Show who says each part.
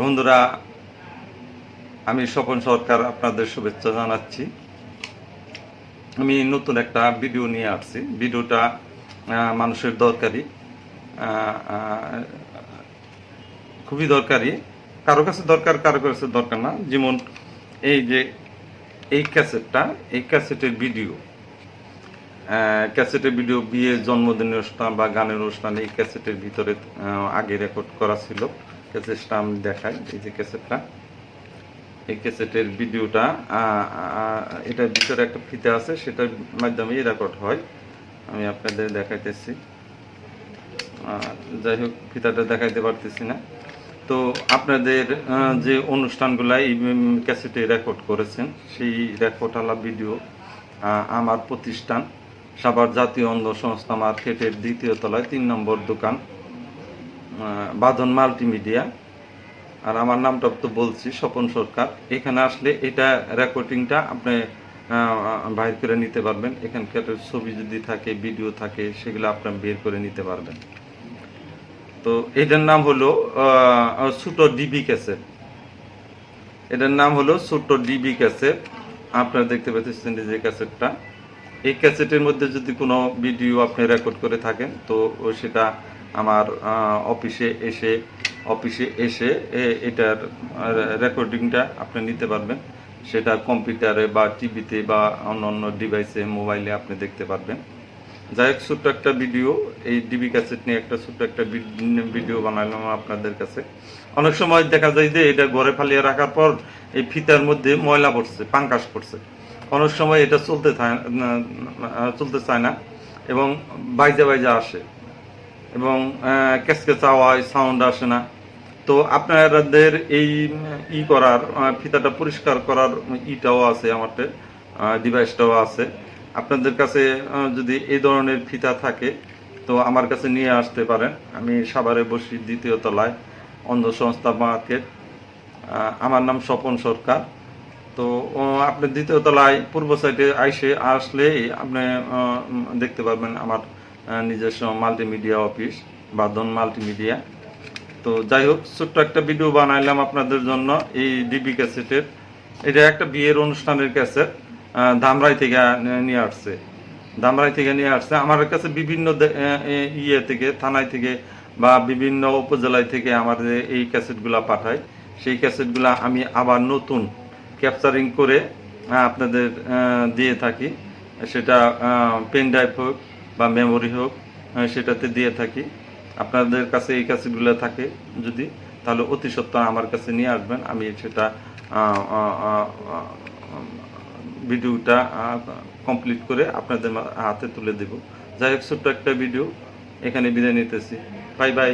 Speaker 1: বন্ধুরা, আমি স্বপন সরকার আপনাদের শুভেচ্ছা জানাচ্ছি। আমি নতুন একটা ভিডিও নিয়ে আসছি। ভিডিওটা মানুষের দরকারি খুবই দরকারি। কারও কাছে দরকার, কারও কাছে দরকার না। যেমন এই যে, এই ক্যাসেটটা, এই ক্যাসেটের ভিডিও ক্যাসেটের ভিডিও বিয়ে জন্মদিনের অনুষ্ঠান বা গানের অনুষ্ঠান এই ক্যাসেটের ভিতরে আগে রেকর্ড করা ছিল। ক্যাসেটটা আমি দেখাই, এই যে ক্যাসেটটা। এই ক্যাসেটের ভিডিওটা এটার ভিতরে একটা ফিতে আছে, সেটার মাধ্যমেই রেকর্ড হয়। আমি আপনাদের দেখাইতেছি। যাই হোক, ফিতাটা দেখাইতে পারতেছি না। তো আপনাদের যে অনুষ্ঠানগুলো এই ক্যাসেটে রেকর্ড করেছেন, সেই রেকর্ডওয়ালা ভিডিও আমার প্রতিষ্ঠান, সাভার জাতীয় অন্ধ সংস্থা মার্কেটের দ্বিতীয় তলায়, তিন নম্বর দোকান। বাঁধন মাল্টিমিডিয়া। আর আমার নামটা তো বলছি, স্বপন সরকার। এখানে আসলে এটা রেকর্ডিংটা আপনি বাইর করে নিতে পারবেন। এখানকার ছবি যদি থাকে ভিডিও থাকে, সেগুলো আপনার বের করে নিতে পারবেন। তো এটার নাম হলো ছোট ডিবি ক্যাসেট এটার নাম হলো ছোট ডিবি ক্যাসেট আপনারা দেখতে পাচ্ছেন যে ক্যাসেটটা এই ক্যাসেটের মধ্যে যদি কোনো ভিডিও আপনি রেকর্ড করে থাকেন, তো সেটা আমার অফিসে এসে অফিসে এসে এটার রেকর্ডিংটা আপনি নিতে পারবেন। সেটা কম্পিউটারে বা টিভিতে বা অন্য অন্য ডিভাইসে মোবাইলে আপনি দেখতে পারবেন। যাই হোক, ছোট্ট একটা ভিডিও এই ডিবি ক্যাসেট নিয়ে একটা ছোট্ট একটা ভিডিও বানালাম আপনাদের কাছে। অনেক সময় দেখা যায় যে, এটা ঘরে ফালিয়ে রাখার পর এই ফিতার মধ্যে ময়লা পড়ছে, পাঙ্কাশ পড়ছে। অনেক সময় এটা চলতে চলতে চায় না এবং বাইজা বাইজা আসে। এবং ক্যাসকেচ আওয়াজ সাউন্ড আসে না। তো আপনাদের এই, ই করার ফিতাটা পরিষ্কার করার ইটাও আছে আমারতে ডিভাইসটাও আছে। আপনাদের কাছে যদি এই ধরনের ফিতা থাকে, তো আমার কাছে নিয়ে আসতে পারেন। আমি সাভারে বসি দ্বিতীয় তলায় অন্ধ সংস্থা মার্কেট আমার নাম স্বপন সরকার। তো আপনি দ্বিতীয় তলায় পূর্ব সাইডে আইসে আসলে আপনি দেখতে পারবেন আমার নিজস্ব মাল্টিমিডিয়া অফিস বা বাদন মাল্টিমিডিয়া তো যাই হোক, ছোট্ট একটা ভিডিও বানাইলাম আপনাদের জন্য এই ডিবি ক্যাসেটের এটা একটা বিয়ের অনুষ্ঠানের ক্যাসেট ধামরাই থেকে নিয়ে আসছে। ধামরাই থেকে নিয়ে আসছে। আমার কাছে বিভিন্ন ইয়ে থেকে, থানায় থেকে বা বিভিন্ন উপজেলায় থেকে আমার এই ক্যাসেটগুলা পাঠায়, সেই ক্যাসেটগুলা আমি আবার নতুন ক্যাপচারিং করে আপনাদের দিয়ে থাকি। সেটা পেন ড্রাইভ হোক বা মেমোরি হোক সেটাতে দিয়ে থাকি। আপনাদের কাছে এই কাছেগুলো থাকে যদি, তাহলে অতি সত্ত্বর আমার কাছে নিয়ে আসবেন। আমি সেটা ভিডিওটা কমপ্লিট করে আপনাদের হাতে তুলে দেব। যাই হোক, ছোট্ট একটা ভিডিও। এখানে বিদায় নিতেছি। Bye bye.